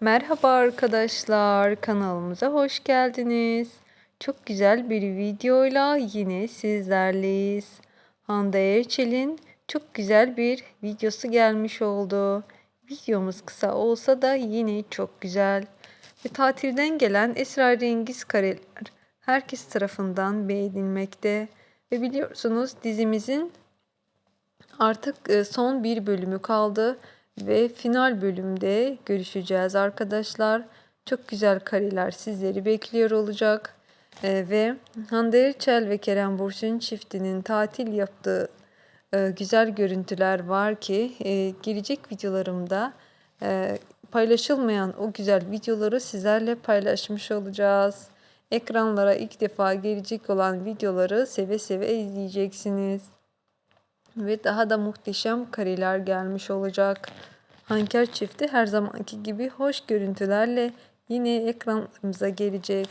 Merhaba arkadaşlar, kanalımıza hoş geldiniz. Çok güzel bir videoyla yine sizlerleyiz. Hande Erçel'in çok güzel bir videosu gelmiş oldu. Videomuz kısa olsa da yine çok güzel. Ve tatilden gelen esrarengiz kareler herkes tarafından beğenilmekte. Ve biliyorsunuz dizimizin Artık e, son bir bölümü kaldı ve final bölümde görüşeceğiz arkadaşlar. Çok güzel kareler sizleri bekliyor olacak. E, ve Hande Erçel ve Kerem Bürsin çiftinin tatil yaptığı e, güzel görüntüler var ki gelecek videolarımda paylaşılmayan o güzel videoları sizlerle paylaşmış olacağız. Ekranlara ilk defa gelecek olan videoları seve seve izleyeceksiniz ve daha da muhteşem kareler gelmiş olacak. Hanker çifti her zamanki gibi hoş görüntülerle yine ekranlarımıza gelecek.